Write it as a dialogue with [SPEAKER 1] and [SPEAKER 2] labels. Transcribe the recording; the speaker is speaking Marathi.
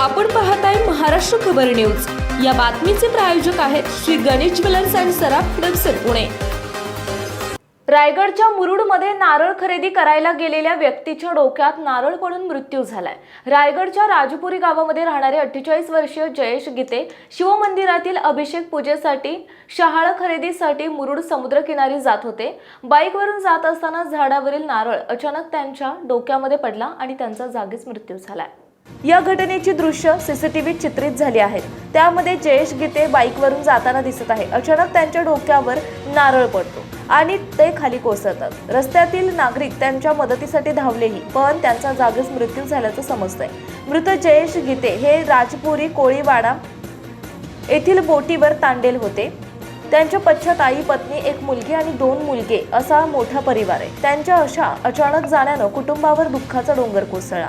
[SPEAKER 1] आपण पाहताय महाराष्ट्र खबर न्यूज. या बातमीचे प्रायोजक आहेत श्री गणेश ज्वेलर्स अँड सराफ हडपसर पुणे. रायगडच्या मुरुडमध्ये नारळ खरेदी करायला गेलेल्या व्यक्तीच्या डोक्यात नारळ पडून मृत्यू झालाय. रायगडच्या राजपुरी गावामध्ये राहणारे अठ्ठेचाळीस वर्षीय जयेश गीते शिवमंदिरातील अभिषेक पूजेसाठी शहाळ खरेदीसाठी मुरुड समुद्रकिनारी जात होते. बाईकवरून जात असताना झाडावरील नारळ अचानक त्यांच्या डोक्यामध्ये पडला आणि त्यांचा जागीच मृत्यू झालाय. या घटनेची दृश्य सीसीटीव्हीत चित्रित झाली आहेत त्यामध्ये जयेश गीते बाईकवरून जाताना दिसत आहे. अचानक त्यांच्या डोक्यावर नारळ पडतो आणि ते खाली कोसळतात. रस्त्यातील नागरिक त्यांच्या मदतीसाठी धावलेही पण त्यांचा जागीच मृत्यू झाल्याचं समजतंय. मृत जयेश गीते हे राजपुरी कोळीवाडा येथील बोटीवर तांडेल होते. त्यांच्या पश्चात आई पत्नी एक मुलगी आणि दोन मुलगे असा मोठा परिवार आहे. त्यांच्या अशा अचानक जाण्यानं कुटुंबावर दुःखाचा डोंगर कोसळला.